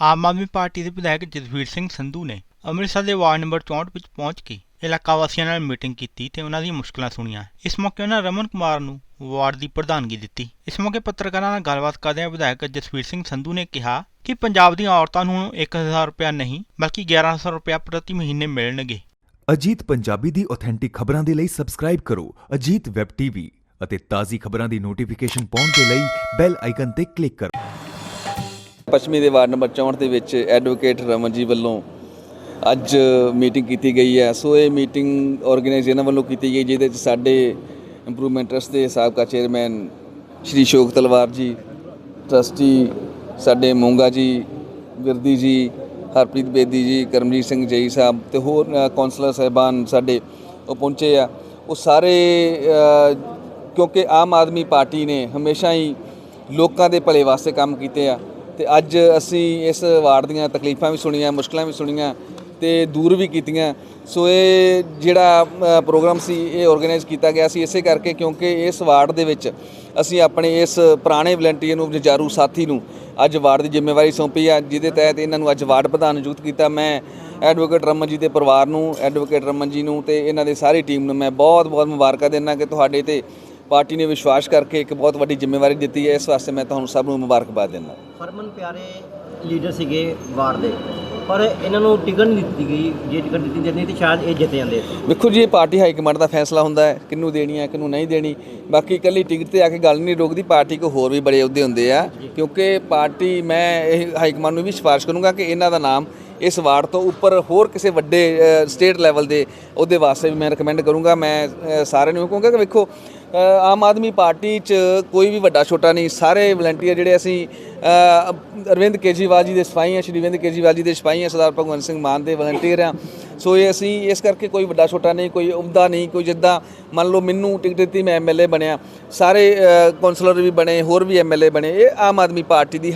ਆਮ Aadmi party ਦੇ ਵਿਧਾਇਕ ਜਸਵੀਰ ਸਿੰਘ ਸੰਧੂ ਨੇ ਅੰਮ੍ਰਿਤਸਰ ਦੇ ਵਾਰਡ ਨੰਬਰ 64 ਵਿੱਚ ਪਹੁੰਚ ਕੇ ਇਲਾਕਾ ਵਾਸੀਆਂ ਨਾਲ ਮੀਟਿੰਗ ਕੀਤੀ ਤੇ ਉਹਨਾਂ ਦੀਆਂ ਮੁਸ਼ਕਲਾਂ ਸੁਣੀਆਂ। ਇਸ ਮੌਕੇ ਉਹਨਾਂ ਰਮਨ ਕੁਮਾਰ ਨੂੰ ਵਾਰਡ ਦੀ ਪ੍ਰਧਾਨਗੀ ਦਿੱਤੀ। ਇਸ ਮੌਕੇ ਪੱਤਰਕਾਰਾਂ ਨਾਲ ਗੱਲਬਾਤ ਕਰਦਿਆਂ ਵਿਧਾਇਕ ਜਸਵੀਰ ਸਿੰਘ ਸੰਧੂ ਨੇ ਕਿਹਾ ਕਿ ਪੰਜਾਬ ਦੀਆਂ ਔਰਤਾਂ ਨੂੰ 1000 ਰੁਪਇਆ ਨਹੀਂ, ਬਲਕਿ 1100 ਰੁਪਇਆ ਪ੍ਰਤੀ ਮਹੀਨੇ ਮਿਲਣਗੇ। ਅਜੀਤ ਪੰਜਾਬੀ ਦੀ ਆਥੈਂਟਿਕ ਖਬਰਾਂ ਦੇ ਲਈ ਸਬਸਕ੍ਰਾਈਬ ਕਰੋ ਅਜੀਤ ਵੈਬ ਟੀਵੀ ਅਤੇ ਤਾਜ਼ੀ ਖਬਰਾਂ ਦੀ ਨੋਟੀਫਿਕੇਸ਼ਨ ਪਾਉਣ ਦੇ ਲਈ ਬੈਲ ਆਈਕਨ ਤੇ ਕਲਿੱਕ ਕਰੋ। ਪੱਛਮੀ ਦੇ ਵਾਰਡ ਨੰਬਰ 64 ਦੇ ਵਿੱਚ ਐਡਵੋਕੇਟ ਰਮਨ ਜੀ ਵੱਲੋਂ ਅੱਜ ਮੀਟਿੰਗ ਕੀਤੀ ਗਈ ਹੈ। ਸੋ ਇਹ ਮੀਟਿੰਗ ਆਰਗੇਨਾਈਜ਼ ਇਹਨਾਂ ਵੱਲੋਂ ਕੀਤੀ ਗਈ ਜਿਹਦੇ ਵਿੱਚ ਸਾਡੇ ਇੰਪਰੂਵਮੈਂਟ ਟਰਸਟ ਦੇ ਸਾਬਕਾ ਚੇਅਰਮੈਨ ਸ਼੍ਰੀ ਸ਼ੋਕ ਤਲਵਾਰ ਜੀ ਟਰਸਟੀ ਸਾਡੇ ਮੂੰਗਾ ਜੀ ਵਿਰਦੀ ਜੀ ਹਰਪ੍ਰੀਤ ਬੇਦੀ ਜੀ ਕਰਮਜੀਤ ਸਿੰਘ ਜਈ ਸਾਹਿਬ ਤੇ ਹੋਰ ਅ, ਕੌਂਸਲਰ ਸਾਹਿਬਾਨ ਸਾਡੇ ਉਹ ਪਹੁੰਚੇ ਆ। ਉਹ ਸਾਰੇ ਕਿਉਂਕਿ ਆਮ ਆਦਮੀ ਪਾਰਟੀ ਨੇ ਹਮੇਸ਼ਾ ਹੀ ਲੋਕਾਂ ਦੇ ਭਲੇ ਵਾਸਤੇ ਕੰਮ ਕੀਤੇ ਆ। ਤੇ ਅੱਜ ਅਸੀਂ ਇਸ ਵਾਰਡ ਦੀਆਂ ਤਕਲੀਫਾਂ ਵੀ ਸੁਣੀਆਂ, ਮੁਸ਼ਕਲਾਂ ਵੀ ਸੁਣੀਆਂ ਤੇ ਦੂਰ ਵੀ ਕੀਤੀਆਂ। ਸੋ ਇਹ ਜਿਹੜਾ ਪ੍ਰੋਗਰਾਮ ਸੀ, ਇਹ ਆਰਗੇਨਾਈਜ਼ ਕੀਤਾ ਗਿਆ ਸੀ ਇਸੇ ਕਰਕੇ ਕਿਉਂਕਿ ਇਸ ਵਾਰਡ ਦੇ ਵਿੱਚ ਅਸੀਂ ਆਪਣੇ ਇਸ ਪੁਰਾਣੇ ਵਲੰਟੀਅਰ ਨੂੰ ਜਜਾਰੂ ਸਾਥੀ ਨੂੰ ਅੱਜ ਵਾਰਡ ਦੀ ਜ਼ਿੰਮੇਵਾਰੀ ਸੌਂਪੀ ਆ, ਜਿਹਦੇ ਤਹਿਤ ਇਹਨਾਂ ਨੂੰ ਅੱਜ ਵਾਰਡ ਪ੍ਰਧਾਨ ਨਿਯੁਕਤ ਕੀਤਾ। ਮੈਂ ਐਡਵੋਕੇਟ ਰਮਨ ਜੀ ਦੇ ਪਰਿਵਾਰ ਨੂੰ ਐਡਵੋਕੇਟ ਰਮਨ ਜੀ ਨੂੰ ਤੇ ਇਹਨਾਂ ਦੇ ਸਾਰੀ ਟੀਮ ਨੂੰ ਮੈਂ ਬਹੁਤ ਬਹੁਤ ਮੁਬਾਰਕਾਂ ਦਿੰਦਾ ਕਿ ਤੁਹਾਡੇ ਤੇ ਪਾਰਟੀ ਨੇ ਵਿਸ਼ਵਾਸ ਕਰਕੇ ਇੱਕ ਬਹੁਤ ਵੱਡੀ ਜ਼ਿੰਮੇਵਾਰੀ ਦਿੱਤੀ ਹੈ ਇਸ ਵਾਸਤੇ ਮੈਂ ਤੁਹਾਨੂੰ ਸਭ ਨੂੰ ਮੁਬਾਰਕਬਾਦ ਦਿੰਦਾ। ਹਰਮਨ ਪਿਆਰੇ ਲੀਡਰ ਸੀਗੇ ਵਾਰਡ ਦੇ ਪਰ ਇਹਨਾਂ ਨੂੰ ਟਿਕਟ ਨਹੀਂ ਦਿੱਤੀ ਗਈ ਜੇ ਟਿਕਟ ਦਿੱਤੀ ਜਾਂਦੀ ਤਾਂ ਸ਼ਾਇਦ ਇਹ ਜਿੱਤ ਜਾਂਦੇ। ਵੇਖੋ ਜੀ ਇਹ ਪਾਰਟੀ ਹਾਈ ਕਮਾਂਡ ਦਾ ਫੈਸਲਾ ਹੁੰਦਾ ਹੈ ਕਿਹਨੂੰ ਦੇਣੀ ਹੈ ਕਿਹਨੂੰ ਨਹੀਂ ਦੇਣੀ। ਬਾਕੀ ਇਕੱਲੀ ਟਿਕਟ ਤੇ ਆ ਕੇ ਗੱਲ ਨਹੀਂ ਰੋਕਦੀ ਪਾਰਟੀ ਕੋ ਹੋਰ ਵੀ ਬੜੇ ਅਹੁਦੇ ਹੁੰਦੇ ਆ ਕਿਉਂਕਿ ਪਾਰਟੀ ਮੈਂ ਇਹ ਹਾਈ ਕਮਾਂਡ ਨੂੰ ਵੀ ਸਿਫਾਰਿਸ਼ ਕਰੂੰਗਾ ਕਿ ਇਹਨਾਂ ਦਾ ਨਾਮ ਇਸ ਵਾਰਡ ਤੋਂ ਉੱਪਰ ਹੋਰ ਕਿਸੇ ਵੱਡੇ ਸਟੇਟ ਲੈਵਲ ਦੇ ਉਹਦੇ ਵਾਸਤੇ ਵੀ ਮੈਂ ਰეკਮੈਂਡ ਕਰੂੰਗਾ। ਮੈਂ ਸਾਰਿਆਂ ਨੂੰ ਕਹੂੰਗਾ ਕਿ ਵੇਖੋ ਆਮ ਆਦਮੀ ਪਾਰਟੀ 'ਚ ਕੋਈ ਵੀ ਵੱਡਾ ਛੋਟਾ ਨਹੀਂ ਸਾਰੇ ਵਲੰਟੀਅਰ ਜਿਹੜੇ ਅਸੀਂ ਅਰਵਿੰਦ ਕੇਜਰੀਵਾਲ ਜੀ ਦੇ ਸਿਪਾਹੀ ਹਾਂ ਸ਼੍ਰੀ ਅਰਵਿੰਦ ਕੇਜਰੀਵਾਲ ਜੀ ਦੇ ਸਿਪਾਹੀ ਹਾਂ ਸਰਦਾਰ ਭਗਵੰਤ ਸਿੰਘ ਮਾਨ ਦੇ ਵਲੰਟੀਅਰ ਆ। ਸੋ ਇਹ ਅਸੀਂ ਇਸ ਕਰਕੇ ਕੋਈ ਵੱਡਾ ਛੋਟਾ ਨਹੀਂ ਕੋਈ ਅਹੁਦਾ ਨਹੀਂ ਕੋਈ ਜਿੱਦਾਂ ਮੰਨ ਲਓ ਮੈਨੂੰ ਟਿਕਟ ਦਿੱਤੀ ਮੈਂ ਐਮਐਲਏ ਬਣਿਆ। ਸਾਰੇ ਅ, ਕੌਂਸਲਰ ਵੀ ਬਣੇ ਹੋਰ ਵੀ ਐਮਐਲਏ ਬਣੇ। ਇਹ ਆਮ ਆਦਮੀ ਪਾਰਟੀ ਦੀ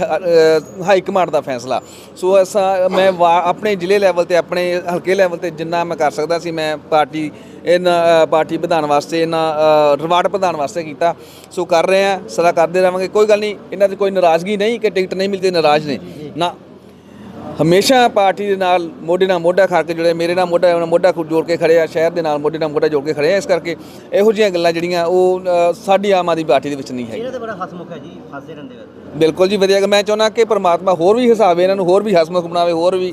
ਹਾਈ ਕਮਾਂਡ ਦਾ ਫੈਸਲਾ। ਸੋ ਅਸਾਂ ਮੈਂ ਵਾ- ਆਪਣੇ ਜ਼ਿਲ੍ਹੇ ਲੈਵਲ ਤੇ ਆਪਣੇ ਹਲਕੇ ਲੈਵਲ ਤੇ ਜਿੰਨਾ ਮੈਂ ਕਰ ਸਕਦਾ ਸੀ ਮੈਂ ਪਾਰਟੀ ਇਹਨਾਂ ਪਾਰਟੀ ਵਧਾਉਣ ਵਾਸਤੇ ਇਹਨਾਂ ਰਿਵਾਰਡ ਵਧਾਉਣ ਵਾਸਤੇ ਕੀਤਾ। ਸੋ ਕਰ ਰਹੇ ਆ ਸਦਾ ਕਰਦੇ ਰਹਾਂਗੇ। ਕੋਈ ਗੱਲ ਨਹੀਂ ਇਹਨਾਂ ਦੀ ਕੋਈ ਨਾਰਾਜ਼ਗੀ ਨਹੀਂ। ਕਿ ਟਿਕਟ ਨਹੀਂ ਮਿਲਦੀ ਨਾਰਾਜ਼ ਨੇ। ਨਾ ਹਮੇਸ਼ਾ ਪਾਰਟੀ ਦੇ ਨਾਲ ਮੋਢੇ ਨਾਲ ਮੋਢਾ ਖਾ ਕੇ ਜਿਹੜੇ ਮੇਰੇ ਨਾਲ ਮੋਢਾ ਮੋਢਾ ਜੋੜ ਕੇ ਖੜੇ ਆ ਸ਼ਹਿਰ ਦੇ ਨਾਲ ਮੋਢੇ ਨਾਲ ਮੋਢਾ ਜੋੜ ਕੇ ਖੜੇ ਆ ਇਸ ਕਰਕੇ ਇਹੋ ਜਿਹੀਆਂ ਗੱਲਾਂ ਜਿਹੜੀਆਂ ਉਹ ਸਾਡੀ ਆਮ ਆਦਮੀ ਪਾਰਟੀ ਦੇ ਵਿੱਚ ਨਹੀਂ ਹੈ ਇਹਨਾਂ ਤੇ ਬੜਾ ਹਸਮੁਖ ਹੈ ਜੀ ਫਾਸੇ ਰਹਿੰਦੇ ਬਿਲਕੁਲ ਜੀ ਵਧੀਆ। ਮੈਂ ਚਾਹੁੰਦਾ ਕਿ ਪ੍ਰਮਾਤਮਾ ਹੋਰ ਵੀ ਹਿਸਾਬੇ ਇਹਨਾਂ ਨੂੰ ਹੋਰ ਵੀ ਹਸਮੁਖ ਬਣਾਵੇ ਹੋਰ ਵੀ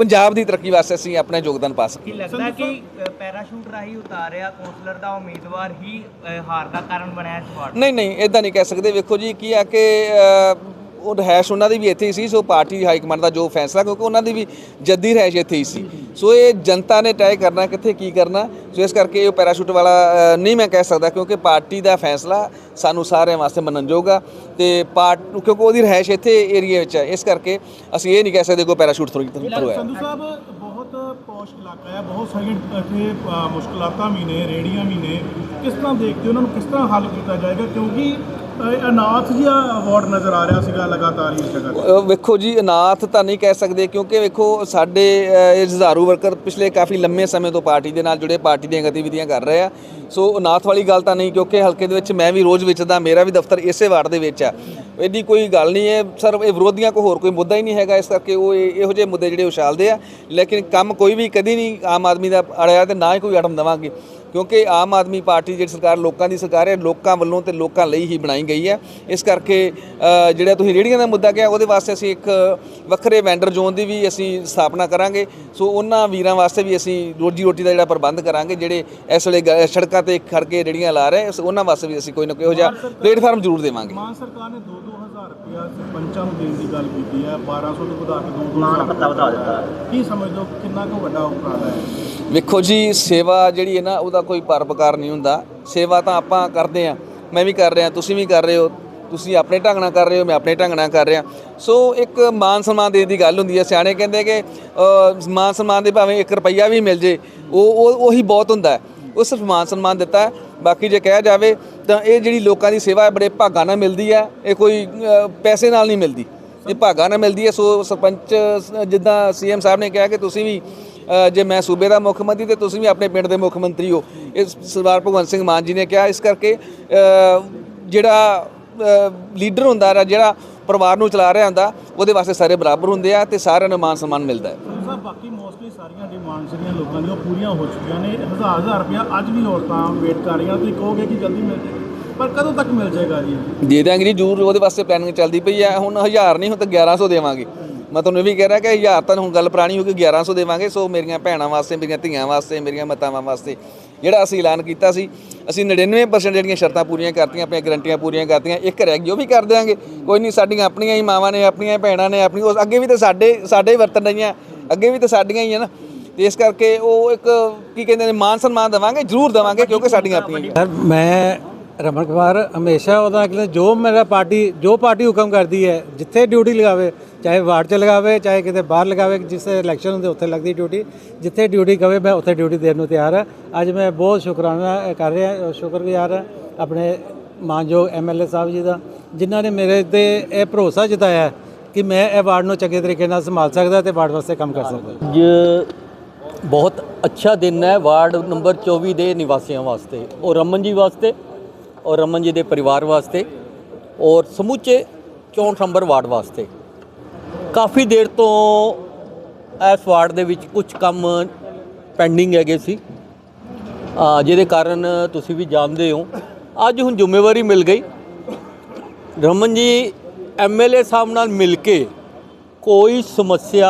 ਪੰਜਾਬ ਦੀ ਤਰੱਕੀ ਵਾਸਤੇ ਅਸੀਂ ਆਪਣਾ ਯੋਗਦਾਨ ਪਾ ਸਕੀਏ। ਕੀ ਲੱਗਦਾ ਕਿ ਅ, ਪੈਰਾਸ਼ੂਟ ਰਾਹੀਂ ਉਤਾਰਿਆ ਕੌਂਸਲਰ ਦਾ ਉਮੀਦਵਾਰ ਹੀ ਅ, ਹਾਰ ਦਾ ਕਾਰਨ ਬਣਿਆ ਇਸ ਵਾਰਡ ਨਹੀਂ ਨਹੀਂ ਇਦਾਂ ਨਹੀਂ ਕਹਿ ਸਕਦੇ। ਵੇਖੋ ਜੀ ਕੀ ਆ ਕਿ ਅ, ਉਹ ਰਹਿਸ਼ ਉਹਨਾਂ ਦੀ ਵੀ ਇੱਥੇ ਹੀ ਸੀ ਸੋ ਪਾਰਟੀ ਹਾਈ ਕਮਾਂਡ ਦਾ ਜੋ ਫੈਸਲਾ ਕਿਉਂਕਿ ਉਹਨਾਂ ਦੀ ਵੀ ਜੱਦੀ ਰਹਿਸ਼ ਇੱਥੇ ਹੀ ਸੀ। ਸੋ ਇਹ ਜਨਤਾ ਨੇ ਤੈਅ ਕਰਨਾ ਕਿੱਥੇ ਕੀ ਕਰਨਾ ਸੋ ਇਸ ਕਰਕੇ ਇਹ ਪੈਰਾਸ਼ੂਟ ਵਾਲਾ ਨਹੀਂ ਮੈਂ ਕਹਿ ਸਕਦਾ ਕਿਉਂਕਿ ਪਾਰਟੀ ਦਾ ਫੈਸਲਾ ਸਾਨੂੰ ਸਾਰਿਆਂ ਵਾਸਤੇ ਮੰਨਣਯੋਗ ਆ ਤੇ ਪਾਰਟ ਕਿਉਂਕਿ ਉਹਦੀ ਰਹਿਸ਼ ਇੱਥੇ ਏਰੀਆ ਵਿੱਚ ਹੈ ਇਸ ਕਰਕੇ ਅਸੀਂ ਇਹ ਨਹੀਂ ਕਹਿ ਸਕਦੇ ਕੋਈ ਪੈਰਾਸ਼ੂਟ ਥਰੂ ਥਰੂ ਹੈ ਸੰਧੂ ਸਾਹਿਬ ਬਹੁਤ ਪੌਸ਼ ਇਲਾਕਾ ਹੈ ਬਹੁਤ ਸਾਰੀਆਂ ਇੱਥੇ ਅ, ਵੀ ਨੇ ਰੇੜੀਆਂ ਵੀ ਨੇ ਕਿਸ ਤਰ੍ਹਾਂ ਦੇਖਦੇ ਹੋ? ਉਹਨਾਂ ਨੂੰ ਕਿਸ ਤਰ੍ਹਾਂ ਹੱਲ ਕੀਤਾ ਜਾਏਗਾ? ਕਿਉਂਕਿ ਅਨਾਥ ਜਿਹਾ ਅਵਾਰਡ ਨਜ਼ਰ ਆ ਰਿਹਾ ਸੀਗਾ ਲਗਾਤਾਰ ਹੀ ਇਸ ਜਗ੍ਹਾ ਵੇਖੋ ਜੀ, ਅਨਾਥ ਤਾਂ ਨਹੀਂ ਕਹਿ ਸਕਦੇ ਕਿਉਂਕਿ ਵੇਖੋ ਸਾਡੇ ਇਹ ਜੁਝਾਰੂ ਵਰਕਰ ਪਿਛਲੇ ਕਾਫੀ ਲੰਮੇ ਸਮੇਂ ਤੋਂ ਪਾਰਟੀ ਦੇ ਨਾਲ ਜੁੜੇ, ਪਾਰਟੀ ਦੀਆਂ ਗਤੀਵਿਧੀਆਂ ਕਰ ਰਹੇ ਆ। ਸੋ ਅਨਾਥ ਵਾਲੀ ਗੱਲ ਤਾਂ ਨਹੀਂ ਕਿਉਂਕਿ ਹਲਕੇ ਦੇ ਵਿੱਚ ਮੈਂ ਵੀ ਰੋਜ਼ ਵਿਚਦਾ, ਮੇਰਾ ਵੀ ਦਫ਼ਤਰ ਇਸੇ ਵਾਰਡ ਦੇ ਵਿੱਚ ਆ। ਇਹਦੀ ਕੋਈ ਗੱਲ ਨਹੀਂ ਹੈ, ਸਰ, ਇਹ ਵਿਰੋਧੀਆਂ ਕੋ ਹੋਰ ਕੋਈ ਮੁੱਦਾ ਹੀ ਨਹੀਂ ਹੈਗਾ, ਇਸ ਕਰਕੇ ਉਹ ਇਹ- ਇਹੋ ਜਿਹੇ ਮੁੱਦੇ ਜਿਹੜੇ ਉਛਾਲਦੇ ਆ। ਲੇਕਿਨ ਕੰਮ ਕੋਈ ਵੀ ਕਦੀ ਨਹੀਂ ਆਮ ਆਦਮੀ ਦਾ ਅੜਿਆ ਤੇ ਨਾ ਹੀ ਕੋਈ ਅੜਮ ਦੇਵਾਂਗੇ। ਕਿਉਂਕਿ ਆਮ ਆਦਮੀ ਪਾਰਟੀ ਜਿਹੜੀ ਸਰਕਾਰ ਲੋਕਾਂ ਦੀ ਸਰਕਾਰ ਹੈ ਲੋਕਾਂ ਵੱਲੋਂ ਤੇ ਲੋਕਾਂ ਲਈ ਹੀ ਬਣਾਈ ਗਈ ਹੈ। ਇਸ ਕਰਕੇ ਜਿਹੜਾ ਤੁਸੀਂ ਰੇੜੀਆਂ ਦਾ ਮੁੱਦਾ ਕਿਹਾ ਉਹਦੇ ਵਾਸਤੇ ਅਸੀਂ ਇੱਕ ਵੱਖਰੇ ਵੈਂਡਰ ਜ਼ੋਨ ਦੀ ਵੀ ਅਸੀਂ ਸਥਾਪਨਾ ਕਰਾਂਗੇ। ਸੋ ਉਹਨਾਂ ਵੀਰਾਂ ਵਾਸਤੇ ਵੀ ਅਸੀਂ ਰੋਜੀ ਰੋਟੀ ਦਾ ਜਿਹੜਾ ਪ੍ਰਬੰਧ ਕਰਾਂਗੇ ਜਿਹੜੇ ਇਸ ਵੇਲੇ ਸੜਕਾਂ ਤੇ ਖੜ ਕੇ ਰੇੜੀਆਂ ਲਾ ਰਹੇ ਉਹਨਾਂ ਵਾਸਤੇ ਵੀ ਅਸੀਂ ਕੋਈ ਨਾ ਕੋਈ ਇਹੋ ਜਿਹਾ ਪਲੇਟਫਾਰਮ ਜ਼ਰੂਰ ਦੇਵਾਂਗੇ। ਮਾਨ ਸਰਕਾਰ ਨੇ 2-2000 ਰੁਪਇਆ ਸਰਪੰਚਾਂ ਨੂੰ ਦੇਣ ਦੀ ਗੱਲ ਕੀਤੀ ਹੈ 1200 ਤੋਂ ਵਧਾ ਕੇ 2-2000 ਮਾਨ ਪੱਤਾ ਵਧਾ ਦਿੱਤਾ। ਕੀ ਸਮਝਦੇ ਹੋ ਕਿੰਨਾ ਕੁ ਵੱਡਾ ਉਪਰਾਲਾ ਹੈ? ਵੇਖੋ ਜੀ ਸੇਵਾ ਜਿਹੜੀ ਹੈ ਨਾ ਉਹਦਾ ਕੋਈ ਪਰਪਕਾਰ ਨਹੀਂ ਹੁੰਦਾ। ਸੇਵਾ ਤਾਂ ਆਪਾਂ ਕਰਦੇ ਆ ਮੈਂ ਵੀ ਕਰ ਰਿਹਾ ਤੁਸੀਂ ਵੀ ਕਰ ਰਹੇ ਹੋ। ਤੁਸੀਂ ਆਪਣੇ ਢੰਗ ਨਾਲ ਕਰ ਰਹੇ ਹੋ ਮੈਂ ਆਪਣੇ ਢੰਗ ਨਾਲ ਕਰ ਰਿਹਾ। ਸੋ ਇੱਕ ਮਾਨ ਸਨਮਾਨ ਦੇਣ ਦੀ ਗੱਲ ਹੁੰਦੀ ਹੈ। ਸਿਆਣੇ ਕਹਿੰਦੇ ਕਿ ਅ, ਮਾਨ ਸਨਮਾਨ ਦੇ ਭਾਵੇਂ 1 ਰੁਪਈਆ ਵੀ ਮਿਲ ਜੇ ਉਹ ਉਹ ਉਹੀ ਬਹੁਤ ਹੁੰਦਾ ਹੈ। ਉਹ ਸਿਰਫ ਮਾਨ ਸਨਮਾਨ ਦਿੱਤਾ ਹੈ। ਬਾਕੀ ਜੇ ਕਿਹਾ ਜਾਵੇ ਤਾਂ ਇਹ ਜਿਹੜੀ ਲੋਕਾਂ ਦੀ ਸੇਵਾ ਹੈ, ਬੜੇ ਭਾਗਾਂ ਨਾਲ ਮਿਲਦੀ ਹੈ। ਇਹ ਕੋਈ ਪੈਸੇ ਨਾਲ ਨਹੀਂ ਮਿਲਦੀ। ਇਹ ਭਾਗਾਂ ਨਾਲ ਮਿਲਦੀ ਹੈ। ਸੋ ਸਰਪੰਚ ਸ- ਜਿੱਦਾਂ ਸੀਐਮ ਸਾਹਿਬ ਨੇ ਕਿਹਾ ਕਿ ਤੁਸੀਂ ਵੀ ਜੇ ਮੈਂ ਸੂਬੇ ਦਾ ਮੁੱਖ ਮੰਤਰੀ ਤੇ ਤੁਸੀਂ ਵੀ ਆਪਣੇ ਪਿੰਡ ਦੇ ਮੁੱਖ ਮੰਤਰੀ ਹੋ। ਇਹ ਸਰਦਾਰ ਭਗਵੰਤ ਸਿੰਘ ਮਾਨ ਜੀ ਨੇ ਕਿਹਾ। ਇਸ ਕਰਕੇ ਜਿਹੜਾ ਲੀਡਰ ਹੁੰਦਾ ਹੈ, ਜਿਹੜਾ ਪਰਿਵਾਰ ਨੂੰ ਚਲਾ ਰਿਹਾ ਹੁੰਦਾ, ਉਹਦੇ ਵਾਸਤੇ ਸਾਰੇ ਬਰਾਬਰ ਹੁੰਦੇ ਆ ਤੇ ਸਾਰਿਆਂ ਨੂੰ ਮਾਨ ਸਨਮਾਨ ਮਿਲਦਾ ਹੈ। ਬਾਕੀ ਮੋਸਟਲੀ ਸਾਰੀਆਂ ਜਿਹੜੀਆਂ ਲੋਕਾਂ ਦੀਆਂ ਉਹ ਪੂਰੀਆਂ ਹੋ ਚੁੱਕੀਆਂ ਨੇ। ਹਜ਼ਾਰ ਹਜ਼ਾਰ ਰੁਪਇਆ ਅੱਜ ਵੀ ਔਰਤਾਂ ਵੇਟ ਕਰ ਰਹੀਆਂ ਤੁਸੀਂ ਕਹੋਗੇ ਕਿ ਜਲਦੀ ਮਿਲ ਜਾਏਗਾ। ਪਰ ਕਦੋਂ ਤੱਕ ਮਿਲ ਜਾਏਗਾ ਜੀ? ਦੇ ਦਿਆਂਗੇ ਜੀ, ਜ਼ਰੂਰ ਉਹਦੇ ਵਾਸਤੇ ਪਲੈਨਿੰਗ ਚੱਲਦੀ ਪਈ ਹੈ ਹੁਣ 1000 ਨਹੀਂ, ਹੁਣ ਤਾਂ 1100 ਦੇਵਾਂਗੇ। ਮੈਂ ਤੁਹਾਨੂੰ ਇਹ ਵੀ ਕਹਿ ਰਿਹਾ ਕਿ 1000 ਤਾਂ ਹੁਣ ਗੱਲ ਪੁਰਾਣੀ ਹੋ ਗਈ 1100 ਦੇਵਾਂਗੇ। ਸੋ ਮੇਰੀਆਂ ਭੈਣਾਂ ਵਾਸਤੇ, ਮੇਰੀਆਂ ਧੀਆਂ ਵਾਸਤੇ, ਮੇਰੀਆਂ ਮਾਤਾਵਾਂ ਵਾਸਤੇ ਜਿਹੜਾ ਅਸੀਂ ਐਲਾਨ ਕੀਤਾ ਸੀ, ਅਸੀਂ 99% ਜਿਹੜੀਆਂ ਸ਼ਰਤਾਂ ਪੂਰੀਆਂ ਕਰਤੀਆਂ, ਆਪਣੀਆਂ ਗਰੰਟੀਆਂ ਪੂਰੀਆਂ ਕਰਤੀਆਂ, ਇੱਕ ਰਹਿ ਗਈ, ਉਹ ਵੀ ਕਰ ਦਿਆਂਗੇ। ਕੋਈ ਨਹੀਂ, ਸਾਡੀਆਂ ਆਪਣੀਆਂ ਹੀ ਮਾਵਾਂ ਨੇ, ਆਪਣੀਆਂ ਹੀ ਭੈਣਾਂ ਨੇ, ਆਪਣੀ ਉਹ ਅੱਗੇ ਵੀ ਤਾਂ ਸਾਡੇ ਸਾਡੇ ਹੀ ਵਰਤਨ ਰਹੀਆਂ। ਅੱਗੇ ਵੀ ਤਾਂ ਸਾਡੀਆਂ ਹੀ ਆ ਨਾ। ਤੇ ਇਸ ਕਰਕੇ ਉਹ ਇੱਕ ਕੀ ਕਹਿੰਦੇ ਨੇ ਮਾਨ ਸਨਮਾਨ ਦੇਵਾਂਗੇ ਜ਼ਰੂਰ ਦੇਵਾਂਗੇ ਕਿਉਂਕਿ ਸਾਡੀਆਂ ਆਪਣੀਆਂ। ਸਰ ਮੈਂ ਰਮਨ ਕੁਮਾਰ ਹਮੇਸ਼ਾ ਉਹਦਾ ਕਿ ਜੋ ਮੇਰਾ ਪਾਰਟੀ ਜੋ ਪਾਰਟੀ ਹੁਕਮ ਕਰਦੀ ਹੈ ਜਿੱਥੇ ਡਿਊਟੀ ਲਗਾਵੇ ਚਾਹੇ ਵਾਰਡ 'ਚ ਲਗਾਵੇ ਚਾਹੇ ਕਿਤੇ ਬਾਹਰ ਲਗਾਵੇ ਜਿੱਥੇ ਇਲੈਕਸ਼ਨ ਹੁੰਦੇ ਉੱਥੇ ਲੱਗਦੀ ਡਿਊਟੀ ਜਿੱਥੇ ਡਿਊਟੀ ਕਵੇ ਮੈਂ ਉੱਥੇ ਡਿਊਟੀ ਦੇਣ ਨੂੰ ਤਿਆਰ ਹਾਂ ਅੱਜ ਮੈਂ ਬਹੁਤ ਸ਼ੁਕਰਾਨਾ ਕਰ ਰਿਹਾ ਸ਼ੁਕਰਗੁਜ਼ਾਰ ਹਾਂ ਆਪਣੇ ਮਾਨਯੋਗ ਐਮਐਲਏ ਸਾਹਿਬ ਜੀ ਦਾ ਜਿਨ੍ਹਾਂ ਨੇ ਮੇਰੇ ਤੇ ਇਹ ਭਰੋਸਾ ਜਤਾਇਆ ਕਿ ਮੈਂ ਇਹ ਵਾਰਡ ਨੂੰ ਚੰਗੇ ਤਰੀਕੇ ਨਾਲ ਸੰਭਾਲ ਸਕਦਾ ਤੇ ਵਾਰਡ ਵਾਸਤੇ ਕੰਮ ਕਰ ਸਕਦਾ ਅੱਜ ਬਹੁਤ ਅੱਛਾ ਦਿਨ ਹੈ ਵਾਰਡ ਨੰਬਰ 24 ਦੇ ਨਿਵਾਸੀਆਂ ਵਾਸਤੇ ਔਰ ਰਮਨ ਜੀ ਵਾਸਤੇ, ਔਰ ਰਮਨ ਜੀ ਦੇ ਪਰਿਵਾਰ ਵਾਸਤੇ, ਔਰ ਸਮੁੱਚੇ 64 ਨੰਬਰ ਵਾਰਡ ਵਾਸਤੇ। ਕਾਫੀ ਦੇਰ ਤੋਂ ਇਸ ਵਾਰਡ ਦੇ ਵਿੱਚ ਕੁਝ ਕੰਮ ਪੈਂਡਿੰਗ ਹੈਗੇ ਸੀ। ਜਿਹਦੇ ਕਾਰਨ ਤੁਸੀਂ ਵੀ ਜਾਣਦੇ ਹੋ। ਅੱਜ ਹੁਣ ਜ਼ਿੰਮੇਵਾਰੀ ਮਿਲ ਗਈ। ਰਮਨ ਜੀ ਐਮਐਲਏ ਸਾਹਿਬ ਨਾਲ ਮਿਲ ਕੇ ਕੋਈ ਸਮੱਸਿਆ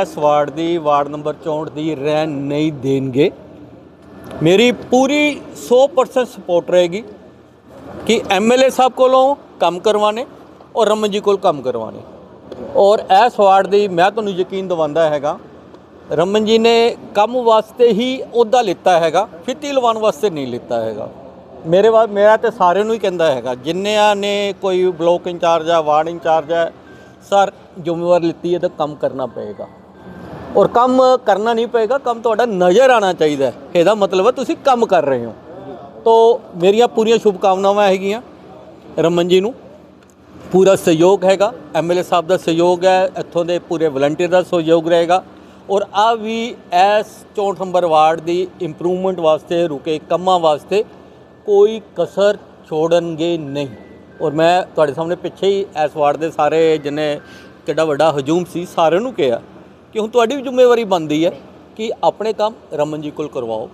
ਇਸ ਵਾਰਡ ਦੀ, ਵਾਰਡ ਨੰਬਰ 64 ਦੀ ਰਹਿਣ ਨਹੀਂ ਦੇਣਗੇ। ਮੇਰੀ ਪੂਰੀ 100% ਸਪੋਰਟ ਰਹੇਗੀ ਕਿ ਐਮਐਲਏ ਸਾਹਿਬ ਕੋਲੋਂ ਕੰਮ ਕਰਵਾਣੇ ਔਰ ਰਮਨ ਜੀ ਕੋਲ ਕੰਮ ਕਰਵਾਣੇ ਔਰ ਇਸ ਵਾਰਡ ਦੀ ਮੈਂ ਤੁਹਾਨੂੰ ਯਕੀਨ ਦਿਵਾਉਂਦਾ ਹੈਗਾ, ਰਮਨ ਜੀ ਨੇ ਕੰਮ ਵਾਸਤੇ ਹੀ ਅਹੁਦਾ ਲਿੱਤਾ ਹੈਗਾ, ਫਿੱਤੀ ਲਵਾਉਣ ਵਾਸਤੇ ਨਹੀਂ ਲਿੱਤਾ ਹੈਗਾ। ਮੇਰੇ ਵਾ ਮੇਰਾ ਤੇ ਸਾਰਿਆਂ ਨੂੰ ਹੀ ਕਹਿੰਦਾ ਹੈਗਾ, ਜਿੰਨਿਆਂ ਨੇ ਕੋਈ ਬਲੋਕ ਇੰਚਾਰਜ ਆ, ਵਾਰਡ ਇੰਚਾਰਜ ਹੈ ਸਰ, ਜ਼ਿੰਮੇਵਾਰੀ ਲਿੱਤੀ ਹੈ ਤਾਂ ਕੰਮ ਕਰਨਾ ਪਏਗਾ। ਔਰ ਕੰਮ ਕਰਨਾ ਨਹੀਂ ਪਏਗਾ, ਕੰਮ ਤੁਹਾਡਾ ਨਜ਼ਰ ਆਣਾ ਚਾਹੀਦਾ ਇਹਦਾ ਮਤਲਬ ਹੈ ਤੁਸੀਂ ਕੰਮ ਕਰ ਰਹੇ ਹੋ। ਤੋ ਮੇਰੀਆਂ ਪੂਰੀਆਂ ਸ਼ੁਭਕਾਮਨਾਵਾਂ ਹੈਗੀਆਂ ਰਮਨ ਜੀ ਨੂੰ। ਪੂਰਾ ਸਹਿਯੋਗ ਹੈਗਾ। ਐਮਐਲਏ ਸਾਹਿਬ ਦਾ ਸਹਿਯੋਗ ਹੈ। ਇੱਥੋਂ ਦੇ ਪੂਰੇ ਵਲੰਟੀਅਰ ਦਾ ਸਹਿਯੋਗ ਰਹੇਗਾ। ਔਰ ਆ ਵੀ ਇਸ 64 ਨੰਬਰ ਵਾਰਡ ਦੀ ਇੰਪਰੂਵਮੈਂਟ ਵਾਸਤੇ ਰੁਕੇ ਕੰਮਾਂ ਵਾਸਤੇ ਕੋਈ ਕਸਰ ਛੋੜਨਗੇ ਨਹੀਂ। ਔਰ ਮੈਂ ਤੁਹਾਡੇ ਸਾਹਮਣੇ ਪਿੱਛੇ ਹੀ ਇਸ ਵਾਰਡ ਦੇ ਸਾਰੇ ਜਿੰਨੇ ਕਿੱਡਾ ਵੱਡਾ ਹਜੂਮ ਸੀ, ਸਾਰਿਆਂ ਨੂੰ ਕਿਹਾ ਕਿ ਹੁਣ ਤੁਹਾਡੀ ਵੀ ਜ਼ਿੰਮੇਵਾਰੀ ਬਣਦੀ ਹੈ ਕਿ ਆਪਣੇ ਕੰਮ ਰਮਨ ਜੀ ਕੋਲ ਕਰਵਾਓ।